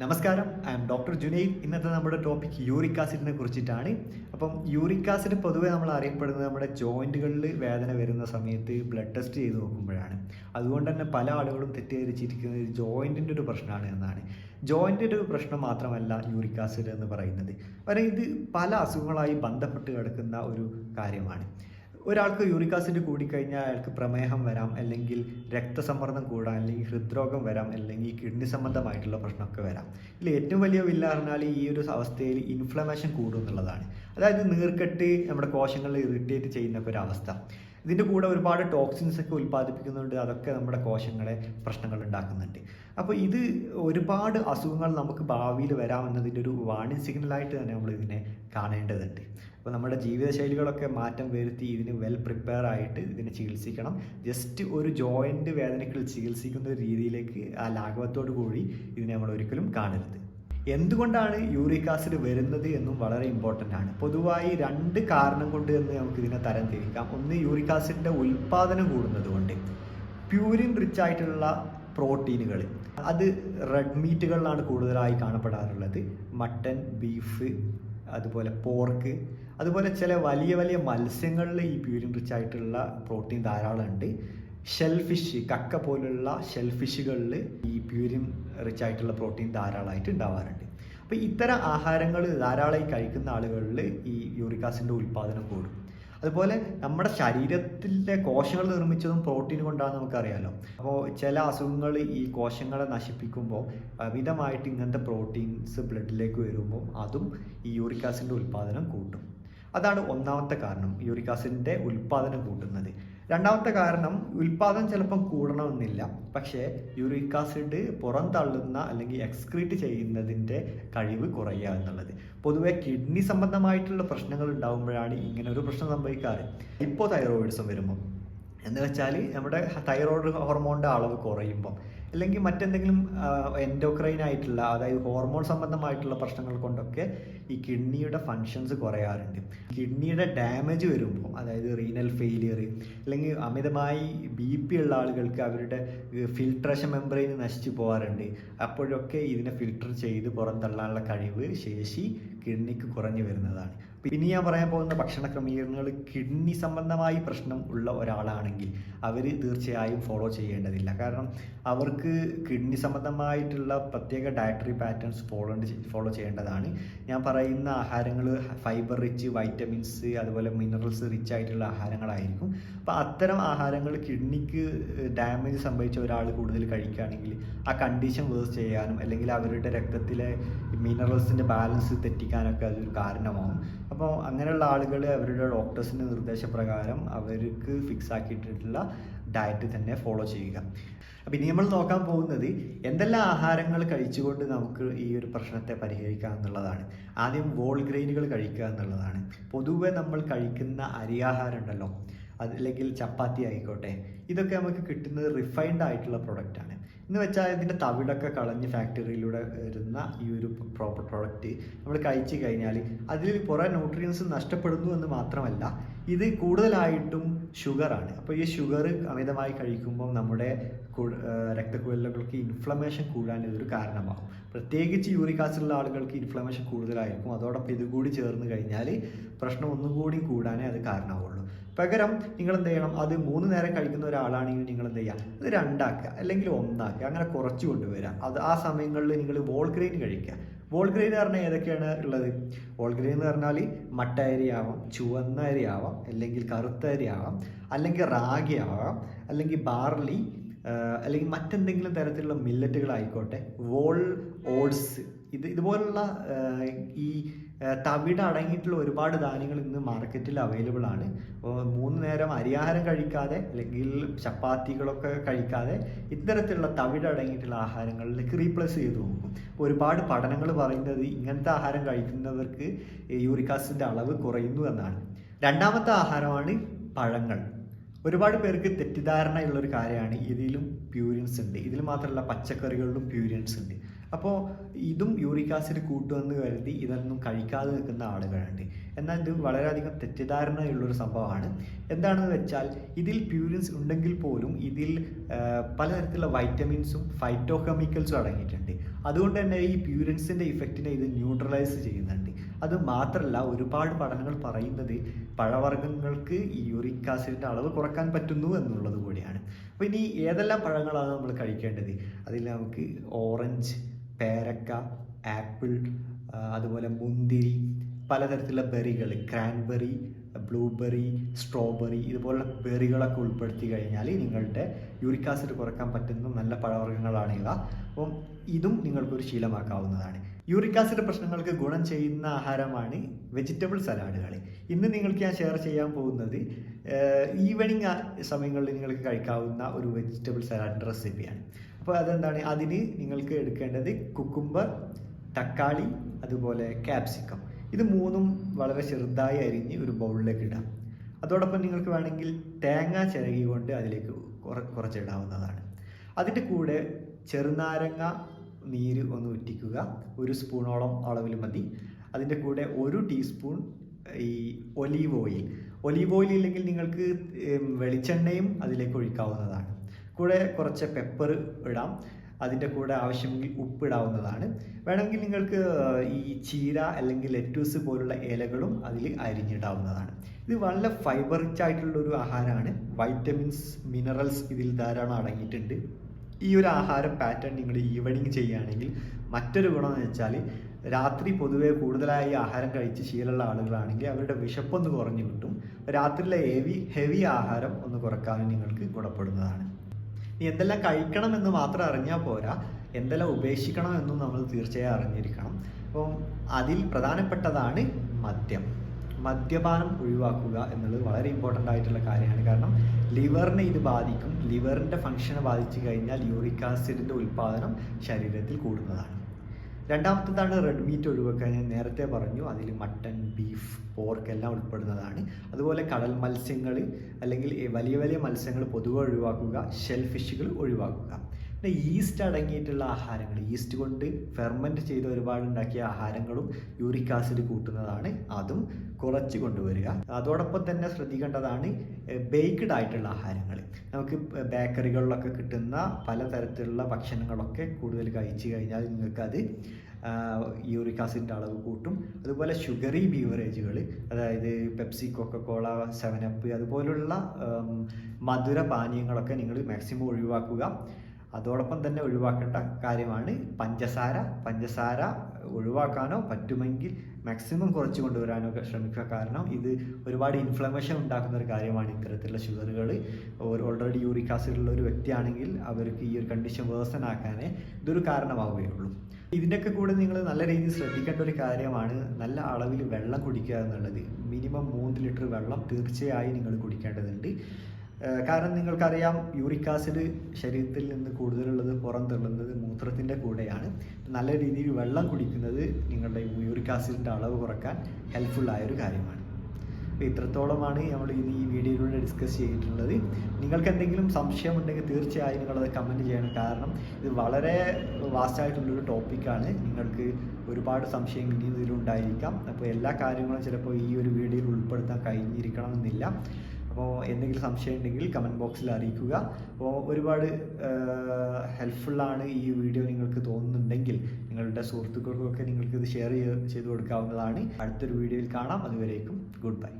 നമസ്കാരം. I M doctor Junaid ഇന്നത്തെ നമ്മുടെ ടോപ്പിക് യൂറിക് ആസിഡിനെ കുറിച്ചിട്ടാണ്. അപ്പം യൂറിക് ആസിഡ് പൊതുവേ നമ്മൾ അറിയപ്പെടുന്നത് നമ്മുടെ ജോയിന്റുകളിൽ വേദന വരുന്ന സമയത്ത് ബ്ലഡ് ടെസ്റ്റ് ചെയ്ത് നോക്കുമ്പോഴാണ്. അതുകൊണ്ട് തന്നെ പല ആളുകളും തെറ്റിദ്ധരിച്ചിരിക്കുന്നത് ജോയിന്റിന്റെ ഒരു പ്രശ്നമാണ് എന്നാണ്. ജോയിന്റിന്റെ ഒരു പ്രശ്നം മാത്രമല്ല യൂറിക് ആസിഡ് എന്ന് പറയുന്നത്. കാരണം ഇത് പല അസുഖങ്ങളായി ബന്ധപ്പെട്ട് കിടക്കുന്ന ഒരു കാര്യമാണ്. ഒരാൾക്ക് യൂറിക് ആസിഡ് കൂടിക്കഴിഞ്ഞാൽ അയാൾക്ക് പ്രമേഹം വരാം അല്ലെങ്കിൽ രക്തസമ്മർദ്ദം കൂടാം അല്ലെങ്കിൽ ഹൃദ്രോഗം വരാം അല്ലെങ്കിൽ കിഡ്നി സംബന്ധമായിട്ടുള്ള പ്രശ്നമൊക്കെ വരാം. ഇതിൽ ഏറ്റവും വലിയ വില്ല പറഞ്ഞാൽ ഈ ഒരു അവസ്ഥയിൽ ഇൻഫ്ലമേഷൻ കൂടും എന്നുള്ളതാണ്. അതായത് നീർക്കെട്ട് നമ്മുടെ കോശങ്ങളിൽ ഇറിറ്റേറ്റ് ചെയ്യുന്ന ഒരു അവസ്ഥ. ഇതിന്റെ കൂടെ ഒരുപാട് ടോക്സിൻസ് ഒക്കെ ഉൽപ്പാദിപ്പിക്കുന്നുണ്ട്. അതൊക്കെ നമ്മുടെ കോശങ്ങളെ പ്രശ്നങ്ങൾ ഉണ്ടാക്കുന്നുണ്ട്. അപ്പോൾ ഇത് ഒരുപാട് അസുഖങ്ങൾ നമുക്ക് ഭാവിയിൽ വരാമെന്നതിന്റെ ഒരു വാണിംഗ് സിഗ്നലായിട്ട് തന്നെ നമ്മൾ ഇതിനെ കാണേണ്ടതുണ്ട്. അപ്പോൾ നമ്മുടെ ജീവിതശൈലികളൊക്കെ മാറ്റം വരുത്തി ഇതിന് വെൽ പ്രിപ്പയർ ആയിട്ട് ഇതിനെ ചികിത്സിക്കണം. ജസ്റ്റ് ഒരു ജോയിന്റ് വേദനയ്ക്കുള്ള ചികിത്സിക്കുന്ന രീതിയിലേക്ക് ആ ലാഘവത്തോടു കൂടി ഇതിനെ നമ്മൾ ഒരിക്കലും കാണരുത്. എന്തുകൊണ്ടാണ് യൂറിക് ആസിഡ് വരുന്നത് എന്നും വളരെ ഇമ്പോർട്ടന്റ് ആണ്. പൊതുവായി രണ്ട് കാരണം കൊണ്ട് എന്ന് നമുക്ക് ഇതിനെ തരം തിരിക്കാം. ഒന്ന് യൂറിക് ആസിഡിന്റെ ഉൽപ്പാദനം കൂടുന്നത് കൊണ്ട്. പ്യൂരിൻ റിച്ച് ആയിട്ടുള്ള പ്രോട്ടീനുകൾ അത് റെഡ് മീറ്റുകളിലാണ് കൂടുതലായി കാണപ്പെടാറുള്ളത്. മട്ടൻ ബീഫ് അതുപോലെ പോർക്ക് അതുപോലെ ചില വലിയ വലിയ മത്സ്യങ്ങളിൽ ഈ പ്യൂരിൻ റിച്ച് ആയിട്ടുള്ള പ്രോട്ടീൻ ധാരാളം ഉണ്ട് ഷെൽഫിഷ് കക്ക പോലുള്ള ഷെൽഫിഷുകളിൽ ഈ പ്യൂരിൻ റിച്ച് ആയിട്ടുള്ള പ്രോട്ടീൻ ധാരാളമായിട്ട് ഉണ്ടാവാറുണ്ട്. അപ്പോൾ ഇത്തരം ആഹാരങ്ങൾ ധാരാളമായി കഴിക്കുന്ന ആളുകളിൽ ഈ യൂറിക്കാസിന്റെ ഉൽപ്പാദനം കൂടും. അതുപോലെ നമ്മുടെ ശരീരത്തിലെ കോശങ്ങൾ നിർമ്മിച്ചതും പ്രോട്ടീൻ കൊണ്ടാണെന്ന് നമുക്കറിയാലോ. അപ്പോൾ ചില അസുഖങ്ങൾ ഈ കോശങ്ങളെ നശിപ്പിക്കുമ്പോൾ അമിതമായിട്ട് ഇങ്ങനത്തെ പ്രോട്ടീൻസ് ബ്ലഡിലേക്ക് വരുമ്പോൾ അതും ഈ യൂറിക്കാസിന്റെ ഉൽപ്പാദനം കൂട്ടും. അതാണ് ഒന്നാമത്തെ കാരണം. യൂറിക്കാസിന്റെ ഉൽപ്പാദനം കൂട്ടുന്നത്. രണ്ടാമത്തെ കാരണം ഉൽപാദനം ചിലപ്പം കൂടണമെന്നില്ല. പക്ഷേ യൂറിക് ആസിഡ് പുറന്തള്ളുന്ന അല്ലെങ്കിൽ എക്സ്ക്രീറ്റ് ചെയ്യുന്നതിന്റെ കഴിവ് കുറയുക എന്നുള്ളത്. പൊതുവേ കിഡ്നി സംബന്ധമായിട്ടുള്ള പ്രശ്നങ്ങൾ ഉണ്ടാകുമ്പോഴാണ് ഇങ്ങനെ ഒരു പ്രശ്നം സംഭവിക്കാറ്. ഇപ്പോൾ തൈറോയിഡ്സും വരുമ്പോൾ എന്ന് വെച്ചാൽ നമ്മുടെ തൈറോയ്ഡ് ഹോർമോണിന്റെ അളവ് കുറയുമ്പം. അല്ലെങ്കിൽ മറ്റെന്തെങ്കിലും എൻഡോക്രൈൻ ആയിട്ടുള്ള അതായത് ഹോർമോൺ സംബന്ധമായിട്ടുള്ള പ്രശ്നങ്ങൾ കൊണ്ടൊക്കെ ഈ കിഡ്നിയുടെ ഫങ്ഷൻസ് കുറയാറുണ്ട്. കിഡ്നിയുടെ ഡാമേജ് വരുമ്പോൾ അതായത് റീനൽ ഫെയിലിയർ അല്ലെങ്കിൽ അമിതമായി ബി പി ഉള്ള ആളുകൾക്ക് അവരുടെ ഫിൽട്രേഷൻ മെമ്പറൈൻ നശിച്ചു പോകാറുണ്ട് അപ്പോഴൊക്കെ ഇതിനെ ഫിൽട്ടർ ചെയ്ത് പുറന്തള്ളാനുള്ള കഴിവ് ശേഷി കിഡ്നിക്ക് കുറഞ്ഞു വരുന്നതാണ്. പിന്നെ ഞാൻ പറയാൻ പോകുന്ന ഭക്ഷണ ക്രമീകരണങ്ങൾ കിഡ്നി സംബന്ധമായി പ്രശ്നം ഉള്ള ഒരാളാണെങ്കിൽ അവർ തീർച്ചയായും ഫോളോ ചെയ്യേണ്ടതില്ല. കാരണം അവർക്ക് കിഡ്നി സംബന്ധമായിട്ടുള്ള പ്രത്യേക ഡയറ്ററി പാറ്റേൺസ് ഫോളോ ഫോളോ ചെയ്യേണ്ടതാണ്. ഞാൻ പറയുന്ന ആഹാരങ്ങൾ ഫൈബർ റിച്ച് വൈറ്റമിൻസ് അതുപോലെ മിനറൽസ് റിച്ച് ആയിട്ടുള്ള ആഹാരങ്ങളായിരിക്കും. അപ്പോൾ അത്തരം ആഹാരങ്ങൾ കിഡ്നിക്ക് ഡാമേജ് സംഭവിച്ച ഒരാൾ കൂടുതൽ കഴിക്കുകയാണെങ്കിൽ ആ കണ്ടീഷൻ വേഴ്സ് ചെയ്യാനും അല്ലെങ്കിൽ അവരുടെ രക്തത്തിലെ മിനറൽസിന്റെ ബാലൻസ് തെറ്റിക്കാനൊക്കെ അതൊരു കാരണമാവും. അപ്പോൾ അങ്ങനെയുള്ള ആളുകൾ അവരുടെ ഡോക്ടേഴ്സിന്റെ നിർദ്ദേശപ്രകാരം അവർക്ക് ഫിക്സ് ആക്കിയിട്ടുള്ള ഡയറ്റ് തന്നെ ഫോളോ ചെയ്യുക. അപ്പം ഇനി നമ്മൾ നോക്കാൻ പോകുന്നത് എന്തെല്ലാം ആഹാരങ്ങൾ കഴിച്ചുകൊണ്ട് നമുക്ക് ഈ ഒരു പ്രശ്നത്തെ പരിഹരിക്കാം എന്നുള്ളതാണ്. ആദ്യം വോൾ ഗ്രെയിനുകൾ കഴിക്കുക എന്നുള്ളതാണ്. പൊതുവെ നമ്മൾ കഴിക്കുന്ന അരിയാഹാരം ഉണ്ടല്ലോ. അതല്ലെങ്കിൽ ചപ്പാത്തി ആയിക്കോട്ടെ ഇതൊക്കെ നമുക്ക് കിട്ടുന്നത് റിഫൈൻഡ് ആയിട്ടുള്ള പ്രൊഡക്റ്റാണ് എന്ന് വെച്ചാൽ ഇതിന്റെ തവിടൊക്കെ കളഞ്ഞ് ഫാക്ടറിയിലൂടെ വരുന്ന ഈ ഒരു പ്രോപ്പർ പ്രോഡക്റ്റ് നമ്മൾ കഴിച്ചു കഴിഞ്ഞാൽ അതിൽ കുറേ ന്യൂട്രിയൻസ് നഷ്ടപ്പെടുന്നു എന്ന് മാത്രമല്ല ഇത് കൂടുതലായിട്ടും ഷുഗറാണ് അപ്പോൾ ഈ ഷുഗർ അമിതമായി കഴിക്കുമ്പോൾ നമ്മുടെ രക്തക്കുഴലുകൾക്ക് ഇൻഫ്ലമേഷൻ കൂടാൻ ഇതൊരു കാരണമാകും. പ്രത്യേകിച്ച് യൂറിക് ആസിഡുള്ള ആളുകൾക്ക് ഇൻഫ്ലമേഷൻ കൂടുതലായിരിക്കും. അതോടൊപ്പം ഇതുകൂടി ചേർന്ന് കഴിഞ്ഞാൽ പ്രശ്നം ഒന്നും കൂടി കൂടാനേ അത് കാരണമാവുള്ളൂ. പകരം നിങ്ങൾ എന്ത് ചെയ്യണം അത് മൂന്ന് നേരം കഴിക്കുന്ന ഒരാളാണെങ്കിൽ നിങ്ങൾ എന്ത് ചെയ്യുക അത് രണ്ടാക്കുക അല്ലെങ്കിൽ ഒന്നാക്കുക അങ്ങനെ കുറച്ച് കൊണ്ടുവരിക അത് ആ സമയങ്ങളിൽ നിങ്ങൾ വോൾ ഗ്രെയിൻ കഴിക്കുക. വോൾ ഗ്രെയിൻ എന്ന് പറഞ്ഞാൽ ഏതൊക്കെയാണ് ഉള്ളത്? വോൾ ഗ്രെയിൻ എന്ന് പറഞ്ഞാൽ മട്ട അരി ആവാം ചുവന്ന അരി ആവാം അല്ലെങ്കിൽ കറുത്ത അരി ആവാം അല്ലെങ്കിൽ റാഗി ആവാം അല്ലെങ്കിൽ ബാർലി അല്ലെങ്കിൽ മറ്റെന്തെങ്കിലും തരത്തിലുള്ള മില്ലറ്റുകളായിക്കോട്ടെ വോൾ ഓട്സ് ഇത് ഇതുപോലുള്ള ഈ തവിട് അടങ്ങിയിട്ടുള്ള ഒരുപാട് ധാന്യങ്ങൾ ഇന്ന് മാർക്കറ്റിൽ അവൈലബിൾ ആണ്. മൂന്ന് നേരം അരിയാഹാരം കഴിക്കാതെ അല്ലെങ്കിൽ ചപ്പാത്തികളൊക്കെ കഴിക്കാതെ ഇത്തരത്തിലുള്ള തവിട് അടങ്ങിയിട്ടുള്ള ആഹാരങ്ങളിലേക്ക് റീപ്ലേസ് ചെയ്ത് നോക്കും. ഒരുപാട് പഠനങ്ങൾ പറയുന്നത് ഇങ്ങനത്തെ ആഹാരം കഴിക്കുന്നവർക്ക് യൂറിക് ആസിഡിന്റെ അളവ് കുറയുന്നു എന്നാണ്. രണ്ടാമത്തെ ആഹാരമാണ് പഴങ്ങൾ. ഒരുപാട് പേർക്ക് തെറ്റിദ്ധാരണയുള്ള ഒരു കാര്യമാണ് ഇതിലും പ്യൂരിൻസ് ഉണ്ട്. ഇതിൽ മാത്രമല്ല പച്ചക്കറികളിലും പ്യൂരിൻസ് ഉണ്ട്. അപ്പോൾ ഇതും യൂറിക് ആസിഡ് കൂട്ടുമെന്ന് കരുതി ഇതൊന്നും കഴിക്കാതെ നിൽക്കുന്ന ആളുകളുണ്ട് എന്നാൽ ഇത് വളരെയധികം തെറ്റിദ്ധാരണയുള്ളൊരു സംഭവമാണ്. എന്താണെന്ന് വെച്ചാൽ ഇതിൽ പ്യൂരിൻസ് ഉണ്ടെങ്കിൽ പോലും ഇതിൽ പലതരത്തിലുള്ള വൈറ്റമിൻസും ഫൈറ്റോ കെമിക്കൽസും അടങ്ങിയിട്ടുണ്ട്. അതുകൊണ്ട് തന്നെ ഈ പ്യൂരിൻസിന്റെ ഇഫക്റ്റിനെ ഇത് ന്യൂട്രലൈസ് ചെയ്യുന്നുണ്ട്. അത് മാത്രമല്ല ഒരുപാട് പഠനങ്ങൾ പറയുന്നത് പഴവർഗങ്ങൾക്ക് ഈ യൂറിക് ആസിഡിന്റെ അളവ് കുറയ്ക്കാൻ പറ്റുന്നു എന്നുള്ളത് കൂടിയാണ്. അപ്പോൾ ഇനി ഏതെല്ലാം പഴങ്ങളാണ് നമ്മൾ കഴിക്കേണ്ടത്? അതിൽ നമുക്ക് ഓറഞ്ച് പേരക്ക ആപ്പിൾ അതുപോലെ മുന്തിരി പലതരത്തിലുള്ള ബെറികൾ ക്രാൻബെറി ബ്ലൂബെറി സ്ട്രോബെറി ഇതുപോലുള്ള ബെറികളൊക്കെ ഉൾപ്പെടുത്തി കഴിഞ്ഞാൽ നിങ്ങളുടെ യൂറിക് ആസിഡ് കുറയ്ക്കാൻ പറ്റുന്ന നല്ല പഴവർഗങ്ങളാണ് ഇവ. അപ്പം ഇതും നിങ്ങൾക്കൊരു ശീലമാക്കാവുന്നതാണ്. യൂറിക് ആസിഡ് പ്രശ്നങ്ങൾക്ക് ഗുണം ചെയ്യുന്ന ആഹാരമാണ് വെജിറ്റബിൾ സലാഡുകൾ ഇന്ന് നിങ്ങൾക്ക് ഞാൻ ഷെയർ ചെയ്യാൻ പോകുന്നത് ഈവനിങ് സമയങ്ങളിൽ നിങ്ങൾക്ക് കഴിക്കാവുന്ന ഒരു വെജിറ്റബിൾ സലാഡിന്റെ റെസിപ്പിയാണ്. അപ്പോൾ അതെന്താണ്? അതിന് നിങ്ങൾക്ക് എടുക്കേണ്ടത് കുക്കുംബർ തക്കാളി അതുപോലെ ക്യാപ്സിക്കം ഇത് മൂന്നും വളരെ ചെറുതായി അരിഞ്ഞ് ഒരു ബൗളിലേക്ക് ഇടാം. അതോടൊപ്പം നിങ്ങൾക്ക് വേണമെങ്കിൽ തേങ്ങ ചിരകി കൊണ്ട് അതിലേക്ക് കുറ കുറച്ചിടാവുന്നതാണ്. അതിന്റെ കൂടെ ചെറുനാരങ്ങ നീര് ഒന്ന് ഉറ്റിക്കുക. ഒരു സ്പൂണോളം അളവിൽ മതി. അതിന്റെ കൂടെ ഒരു ടീസ്പൂൺ ഈ ഒലീവ് ഓയിൽ. ഒലീവ് ഓയിൽ ഇല്ലെങ്കിൽ നിങ്ങൾക്ക് വെളിച്ചെണ്ണയും അതിലേക്ക് ഒഴിക്കാവുന്നതാണ്. കൂടെ കുറച്ച് പെപ്പർ ഇടാം. അതിന്റെ കൂടെ ആവശ്യമെങ്കിൽ ഉപ്പ് ഇടാവുന്നതാണ്. വേണമെങ്കിൽ നിങ്ങൾക്ക് ഈ ചീര അല്ലെങ്കിൽ ലെറ്റൂസ് പോലുള്ള ഇലകളും അതിൽ അരിഞ്ഞിടാവുന്നതാണ്. ഇത് വളരെ ഫൈബർ റിച്ച് ആയിട്ടുള്ള ഒരു ആഹാരമാണ്. വൈറ്റമിൻസ് മിനറൽസ് ഇതിൽ ധാരാളം അടങ്ങിയിട്ടുണ്ട്. ഈ ഒരു ആഹാര പാറ്റേൺ നിങ്ങൾ ഈവനിങ് ചെയ്യുകയാണെങ്കിൽ മറ്റൊരു ഗുണം എന്ന് വെച്ചാൽ രാത്രി പൊതുവേ കൂടുതലായി ആഹാരം കഴിച്ച് ശീലമുള്ള ആളുകളാണെങ്കിൽ അവരുടെ വിശപ്പൊന്ന് കുറഞ്ഞു കിട്ടും. രാത്രിയിലെ ഹെവി ഹെവി ആഹാരം ഒന്ന് കുറക്കാനും നിങ്ങൾക്ക് ഗുണപ്പെടുന്നതാണ്. ഇനി എന്തെല്ലാം കഴിക്കണം എന്ന് മാത്രം അറിഞ്ഞാൽ പോരാ. എന്തെല്ലാം ഉപേക്ഷിക്കണം എന്നും നമ്മൾ തീർച്ചയായും അറിഞ്ഞിരിക്കണം. അപ്പം അതിൽ പ്രധാനപ്പെട്ടതാണ് മദ്യം. മദ്യപാനം ഒഴിവാക്കുക എന്നുള്ളത് വളരെ ഇമ്പോർട്ടന്റ് ആയിട്ടുള്ള കാര്യമാണ്. കാരണം ലിവറിനെ ഇത് ബാധിക്കും. ലിവറിന്റെ ഫംഗ്ഷനെ ബാധിച്ചു കഴിഞ്ഞാൽ യൂറിക് ആസിഡിന്റെ ഉൽപ്പാദനം ശരീരത്തിൽ കൂടുന്നതാണ്. രണ്ടാമത്തേതാണ് റെഡ് മീറ്റ് ഒഴിവാക്കാൻ ഞാൻ നേരത്തെ പറഞ്ഞു. അതിൽ മട്ടൺ ബീഫ് പോർക്ക് എല്ലാം ഉൾപ്പെടുന്നതാണ്. അതുപോലെ കടൽ മത്സ്യങ്ങൾ അല്ലെങ്കിൽ വലിയ വലിയ മത്സ്യങ്ങൾ പൊതുവെ ഒഴിവാക്കുക ഷെൽ ഫിഷുകൾ ഒഴിവാക്കുക. പിന്നെ ഈസ്റ്റ് അടങ്ങിയിട്ടുള്ള ആഹാരങ്ങൾ. ഈസ്റ്റ് കൊണ്ട് ഫെർമെന്റ് ചെയ്ത് ഒരുപാട് ഉണ്ടാക്കിയ ആഹാരങ്ങളും യൂറിക് ആസിഡ് കൂട്ടുന്നതാണ്. അതും കുറച്ച് കൊണ്ടുവരിക. അതോടൊപ്പം തന്നെ ശ്രദ്ധിക്കേണ്ടതാണ് ബേക്ക്ഡ് ആയിട്ടുള്ള ആഹാരങ്ങൾ. നമുക്ക് ബേക്കറികളിലൊക്കെ കിട്ടുന്ന പലതരത്തിലുള്ള ഭക്ഷണങ്ങളൊക്കെ കൂടുതൽ കഴിച്ചു കഴിഞ്ഞാൽ നിങ്ങൾക്കത് യൂറിക് ആസിഡിന്റെ അളവ് കൂട്ടും. അതുപോലെ ഷുഗറി ബീവറേജുകൾ അതായത് പെപ്സി കൊക്കക്കോള സെവനപ്പ് അതുപോലുള്ള മധുര പാനീയങ്ങളൊക്കെ നിങ്ങൾ മാക്സിമം ഒഴിവാക്കുക. അതോടൊപ്പം തന്നെ ഒഴിവാക്കേണ്ട കാര്യമാണ് പഞ്ചസാര. പഞ്ചസാര ഒഴിവാക്കാനോ പറ്റുമെങ്കിൽ മാക്സിമം കുറച്ച് കൊണ്ടുവരാനോ ശ്രമിക്കുക. കാരണം ഇത് ഒരുപാട് ഇൻഫ്ലമേഷൻ ഉണ്ടാക്കുന്ന ഒരു കാര്യമാണ് ഇത്തരത്തിലുള്ള ഷുഗറുകൾ ഓൾറെഡി യൂറിക് ആസിഡ് ഉള്ള ഒരു വ്യക്തിയാണെങ്കിൽ അവർക്ക് ഈ ഒരു കണ്ടീഷൻ വേഴ്സൺ ആക്കാനേ ഇതൊരു കാരണമാവുകയുള്ളൂ. ഇതിന്റെയൊക്കെ കൂടെ നിങ്ങൾ നല്ല രീതിയിൽ ശ്രദ്ധിക്കേണ്ട ഒരു കാര്യമാണ് നല്ല അളവിൽ വെള്ളം കുടിക്കുക എന്നുള്ളത്. മിനിമം മൂന്ന് ലിറ്റർ വെള്ളം തീർച്ചയായും നിങ്ങൾ കുടിക്കേണ്ടതുണ്ട്. കാരണം നിങ്ങൾക്കറിയാം യൂറിക് ആസിഡ് ശരീരത്തിൽ നിന്ന് കൂടുതലുള്ളത് പുറന്തള്ളുന്നത് മൂത്രത്തിന്റെ കൂടെയാണ്. നല്ല രീതിയിൽ വെള്ളം കുടിക്കുന്നത് നിങ്ങളുടെ യൂറിക് ആസിഡിന്റെ അളവ് കുറയ്ക്കാൻ ഒരു കാര്യമാണ്. അപ്പോൾ ഇത്രത്തോളമാണ് നമ്മൾ ഇന്ന് ഈ വീഡിയോയിലൂടെ ഡിസ്കസ് ചെയ്തിട്ടുള്ളത്. നിങ്ങൾക്ക് എന്തെങ്കിലും സംശയം ഉണ്ടെങ്കിൽ തീർച്ചയായും നിങ്ങളത് കമന്റ് ചെയ്യണം. കാരണം ഇത് വളരെ വാസ്റ്റായിട്ടുള്ളൊരു ടോപ്പിക്കാണ് നിങ്ങൾക്ക് ഒരുപാട് സംശയങ്ങൾ ഇനി ഇതിലുണ്ടായിരിക്കാം. അപ്പോൾ എല്ലാ കാര്യങ്ങളും ചിലപ്പോൾ ഈ ഒരു വീഡിയോയിൽ ഉൾപ്പെടുത്താൻ കഴിഞ്ഞിരിക്കണമെന്നില്ല. അപ്പോൾ എന്തെങ്കിലും സംശയം ഉണ്ടെങ്കിൽ കമന്റ് ബോക്സിൽ അറിയിക്കുക. അപ്പോൾ ഒരുപാട് ഹെൽപ്ഫുള്ളാണ് ഈ വീഡിയോ നിങ്ങൾക്ക് തോന്നുന്നുണ്ടെങ്കിൽ നിങ്ങളുടെ സുഹൃത്തുക്കൾക്കൊക്കെ നിങ്ങൾക്ക് ഇത് ഷെയർ ചെയ്ത് കൊടുക്കാവുന്നതാണ്. അടുത്തൊരു വീഡിയോയിൽ കാണാം. അതുവരേക്കും ഗുഡ് ബൈ